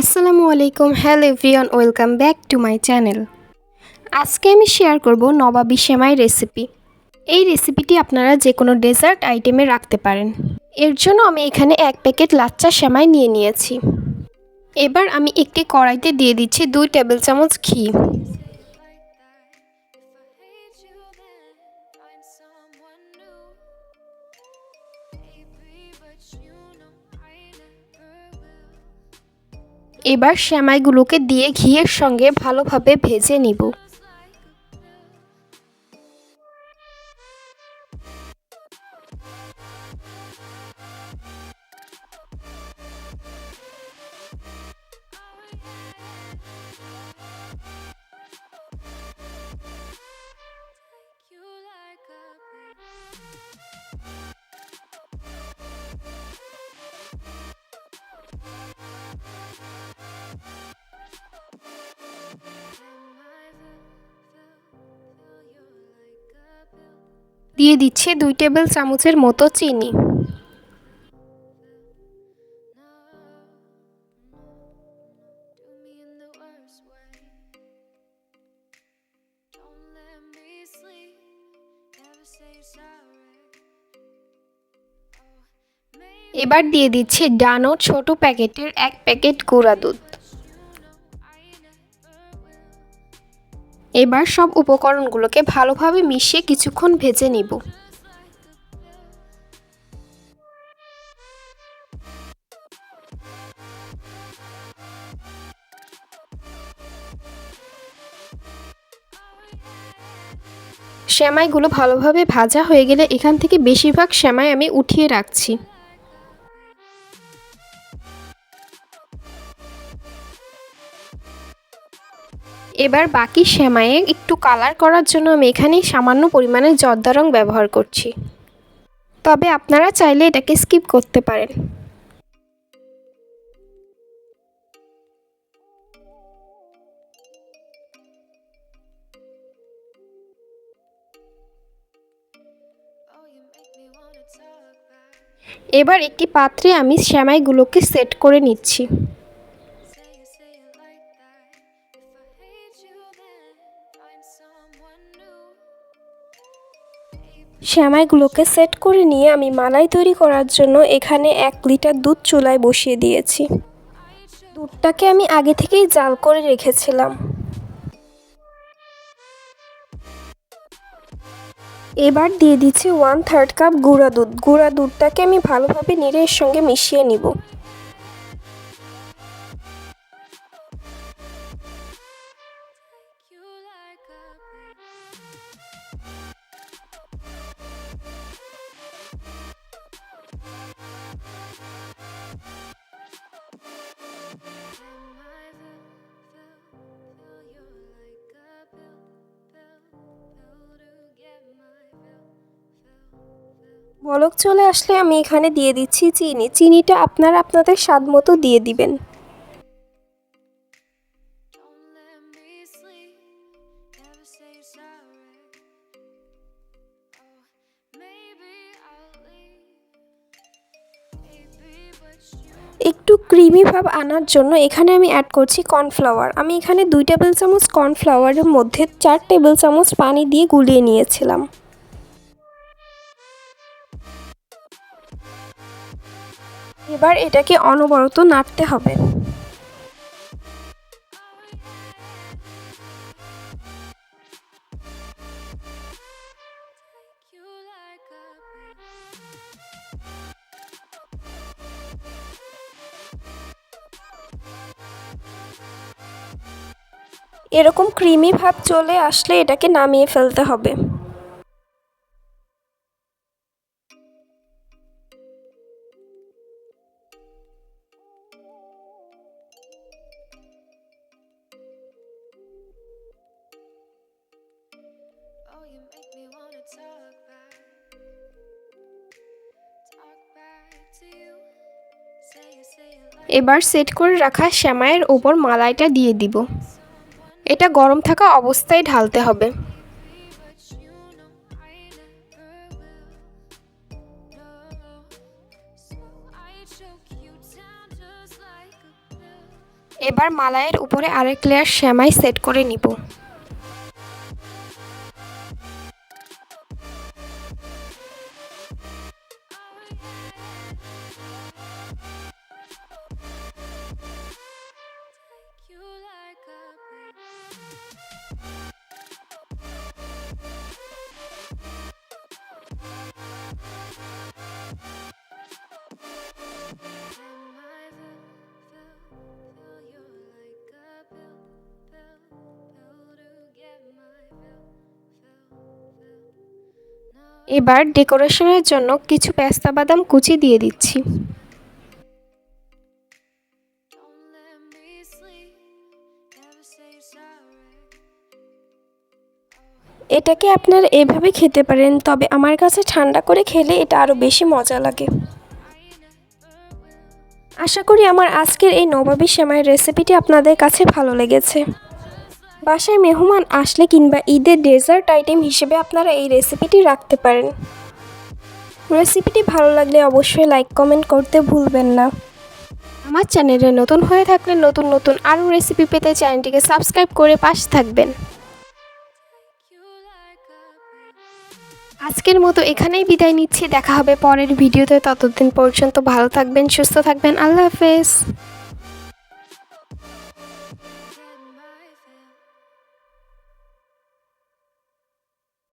আসসালামু আলাইকুম, hello everyone, welcome back to my channel. আজকে আমি শেয়ার করব নবাবি সেমাই রেসিপি। এই রেসিপিটি আপনারা যে কোনো ডেজার্ট আইটেমে রাখতে পারেন। এর জন্য আমি এখানে এক প্যাকেট লাচ্চা সেমাই নিয়ে নিয়েছি। এবার আমি একটি কড়াইতে দিয়ে দিচ্ছি দুই টেবিল চামচ ঘি। এবার শ্যামাইগুলোকে দিয়ে ঘিয়ের সঙ্গে ভালোভাবে ভেজে নিব। দিয়ে দিচ্ছি দুই টেবিল চামচের মতো চিনি। এবার দিয়ে দিচ্ছি ডানো ছোট প্যাকেটের এক প্যাকেট গুঁড়া দুধ। এবার সব উপকরণগুলোকে ভালোভাবে মিশিয়ে কিছুক্ষণ ভেজে নিব। শ্যামাইগুলো ভালোভাবে ভাজা হয়ে গেলে এখান থেকে বেশিরভাগ শ্যামাই আমি উঠিয়ে রাখছি। এবার বাকি সেমাইয়ে একটু কালার করার জন্য আমি এখানে সামান্য পরিমাণে জর্দা রং ব্যবহার করছি। তবে আপনারা চাইলে এটাকে স্কিপ করতে পারেন। এবার একটি পাত্রে আমি শ্যামাইগুলোকে সেট করে নিচ্ছি। শ্যামাইগুলোকে সেট করে নিয়ে আমি মালাই তৈরি করার জন্য এখানে এক লিটার দুধ চুলায় বসিয়ে দিয়েছি। দুধটাকে আমি আগে থেকেই জাল করে রেখেছিলাম। এবার দিয়ে দিচ্ছি ওয়ান থার্ড কাপ গুঁড়া দুধ। গুঁড়া দুধটাকে আমি ভালোভাবে নিরে এর সঙ্গে মিশিয়ে নিব। বলক চলে আসলে আমি এখানে দিয়ে দিচ্ছি চিনি। চিনিটা আপনারা আপনাদের স্বাদ মতো দিয়ে দিবেন। একটু ক্রিমি ভাব আনার জন্য এখানে আমি অ্যাড করছি কর্নফ্লাওয়ার আমি এখানে দুই টেবিল চামচ কর্নফ্লাওয়ারের মধ্যে চার টেবিল চামচ পানি দিয়ে গুলিয়ে নিয়েছিলাম। এবার এটাকে অনবরত নাড়তে হবে। এরকম ক্রিমি ভাব চলে আসলে এটাকে নামিয়ে ফেলতে হবে। এবার সেট করে রাখা শ্যামাইয়ের ওপর মালাইটা দিয়ে দিব। এটা গরম থাকা অবস্থায় ঢালতে হবে। এবার মালাইয়ের উপরে আরেক লেয়ার শ্যামাই সেট করে নিব। এবার ডেকোরেশনের জন্য কিছু পেস্তা বাদাম কুচি দিয়ে দিচ্ছি. এটাকে আপনারা এভাবে খেতে পারেন, তবে আমার কাছে ঠান্ডা করে খেলে এটা আরও বেশি মজা লাগে আশা করি আমার আজকের এই নবাবী সেমাইয়ের রেসিপিটি আপনাদের কাছে ভালো লেগেছে বাসায় মেহমান আসলে কিংবা ঈদের ডেজার্ট আইটেম হিসেবে আপনারা এই রেসিপিটি রাখতে পারেন। রেসিপিটি ভালো লাগলে অবশ্যই লাইক, কমেন্ট করতে ভুলবেন না। আমার চ্যানেলে নতুন হয়ে থাকলে নতুন নতুন আরও রেসিপি পেতে চ্যানেলটিকে সাবস্ক্রাইব করে পাশে থাকবেন। আজকের মতো এখানেই বিদায় নিচ্ছি। দেখা হবে পরের ভিডিওতে। ততদিন পর্যন্ত ভালো থাকবেন, সুস্থ থাকবেন। আল্লাহ হাফেজ।